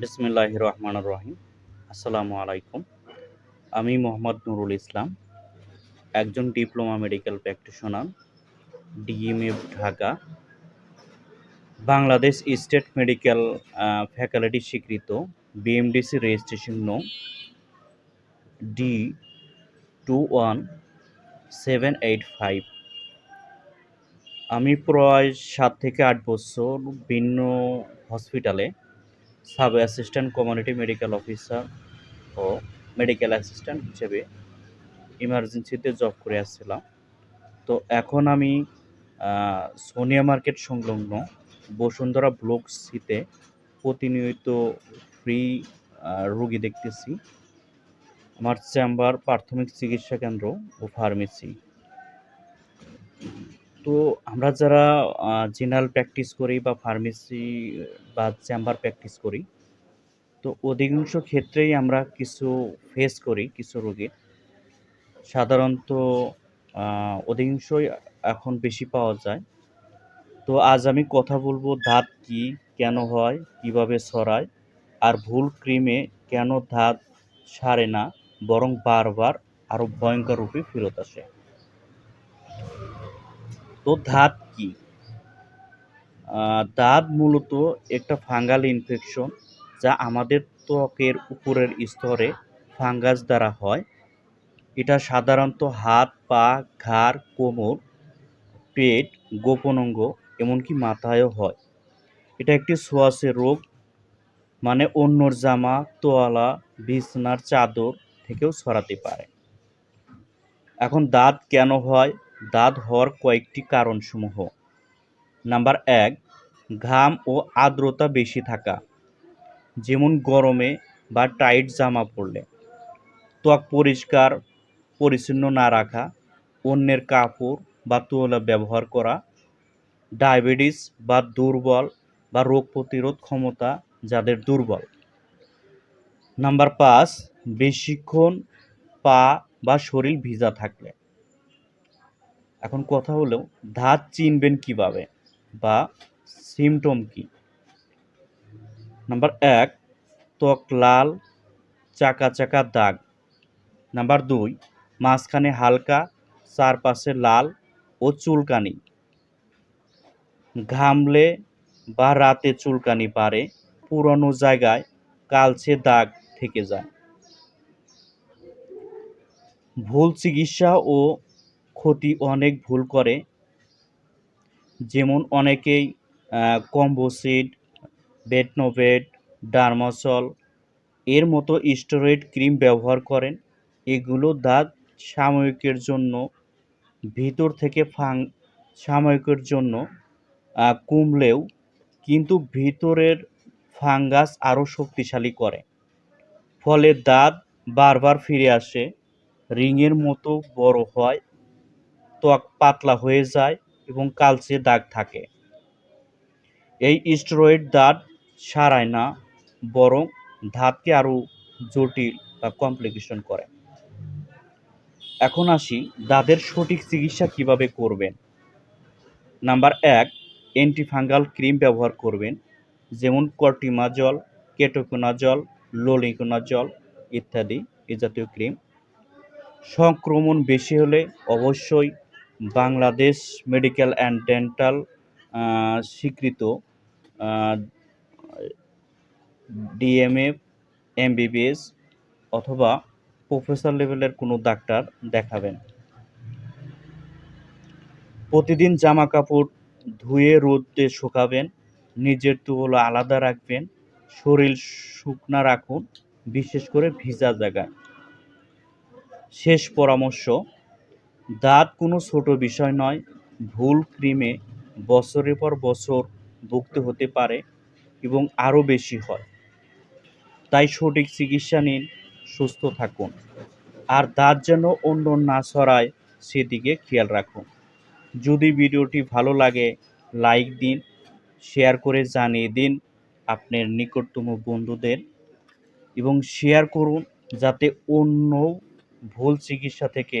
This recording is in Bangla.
বিসমিল্লাহ রহমান রহিম। আসসালামু আলাইকুম। আমি মোহাম্মদ নুরুল ইসলাম, একজন diploma medical practitioner DMF Dhaka, Bangladesh state medical faculty স্বীকৃত, BMDC registration no, D two one seven eight five. আমি প্রায় সাত থেকে আট বছর ভিন্ন হসপিটালে sub assistant community medical officer ও মেডিকেল অ্যাসিস্ট্যান্ট হিসেবে ইমার্জেন্সিতে জব করে আসছিলাম। তো এখন আমি সোনিয়া মার্কেট সংলগ্ন বসুন্ধরা ব্লক সিতে প্রতিনিয়ত ফ্রি রোগী দেখতেছি। আমার চেম্বার প্রাথমিক চিকিৎসা কেন্দ্র ও ফার্মেসি। তো আমরা যারা জেনারেল প্র্যাকটিস করি বা ফার্মেসি বা চেম্বার প্র্যাকটিস করি, তো অধিকাংশ ক্ষেত্রেই আমরা কিছু ফেস করি, কিছু রোগীর। সাধারণত অধিকাংশই এখন বেশি পাওয়া যায়। তো আজ আমি কথা বলব দাঁত কি, কেন হয়, কীভাবে ছড়ায়, আর ভুল ক্রিমে কেন দাঁত সারে না, বরং বারবার আরও ভয়ঙ্কর রূপে ফেরত আসে। তো দাঁত কি? দাঁত মূলত একটা ফাঙ্গাল ইনফেকশন যা আমাদের ত্বকের উপরের স্তরে ফাঙ্গাস দ্বারা হয়। এটা সাধারণত হাত, পা, ঘাড়, কোমর, পেট, গোপন অঙ্গ, এমনকি মাথায়ও হয়। এটা একটি সোয়াশে রোগ মানে অন্যর জামা, তোয়ালা, বিছনার চাদর থেকেও ছড়াতে পারে। এখন দাঁত কেন হয়? দাঁত হওয়ার কয়েকটি কারণসমূহ। নাম্বার এক, ঘাম ও আর্দ্রতা বেশি থাকা, যেমন গরমে বা টাইট জামা পরলে। ত্বক পরিষ্কার, পরিচ্ছন্ন না রাখা, অন্যের কাপড় বা তোয়ালা ব্যবহার করা, ডায়াবেটিস বা দুর্বল বা রোগ প্রতিরোধ ক্ষমতা যাদের দুর্বল। নাম্বার পাঁচ, বেশিক্ষণ পা বা শরীর ভিজা থাকলে। এখন কথা হলো দাঁত চিনবেন কীভাবে বা সিমটম কি? নাম্বার এক, ত্বক লাল, চাকা চাকা দাগ। নাম্বার দুই, মাঝখানে হালকা, চারপাশে লাল ও চুলকানি। ঘামলে বা রাতে চুলকানি পারে, পুরনো জায়গায় কালচে দাগ থেকে যায়। ভুল চিকিৎসা ও ক্ষতি অনেক ভুল করে। যেমন অনেকেই কম্বোসিড বেটনোভেট, ডার্মাসল, এর মতো স্টেরয়েড ক্রিম ব্যবহার করেন। এগুলো দাঁত সাময়িকের জন্য, ভিতর থেকে ফাং, সাময়িকের জন্য কমলেও, কিন্তু ভিতরের ফাঙ্গাস আরও শক্তিশালী করে। ফলে দাঁত বারবার ফিরে আসে, রিংয়ের মতো বড় হয় ত্বক পাতলা হয়ে যায় এবং কালচে দাগ থাকে। এই স্টেরয়েড দাঁত সারায় না, বরং দাঁতকে আরও জটিল বা কমপ্লিকেশন করে। এখন আসি দাঁতের সঠিক চিকিৎসা কীভাবে করবেন। নাম্বার এক অ্যান্টিফাঙ্গাল ক্রিম ব্যবহার করবেন, যেমন কর্টিমাজল কেটোকোনাজল লোলিকোনাজল ইত্যাদি এ জাতীয় ক্রিম। সংক্রমণ বেশি হলে অবশ্যই বাংলাদেশ মেডিকেল অ্যান্ড ডেন্টাল স্বীকৃত ডিএমএফ এমবিবিএস অথবা প্রফেসর লেভেলের কোনো ডাক্তার দেখাবেন। প্রতিদিন জামা কাপড় ধুয়ে রোদে শুকাবেন, নিজের তুলো আলাদা রাখবেন, শরীর শুকনা রাখুন, বিশেষ করে ভিজা জায়গায়। শেষ পরামর্শ দাঁত কোনো ছোট বিষয় নয়, ভুল ক্রিমে বছরের পর বছর ভুগতে হতে পারে এবং আরও বেশি হয়। তাই সঠিক চিকিৎসা নিন, সুস্থ থাকুন। আর দাঁত যেন অন্য না ছড়ায়, সেদিকে খেয়াল রাখুন। যদি ভিডিওটি ভালো লাগে, লাইক দিন, শেয়ার করে জানিয়ে দিন আপনার নিকটতম বন্ধুদের এবং শেয়ার করুন যাতে অন্য ভুল চিকিৎসা থেকে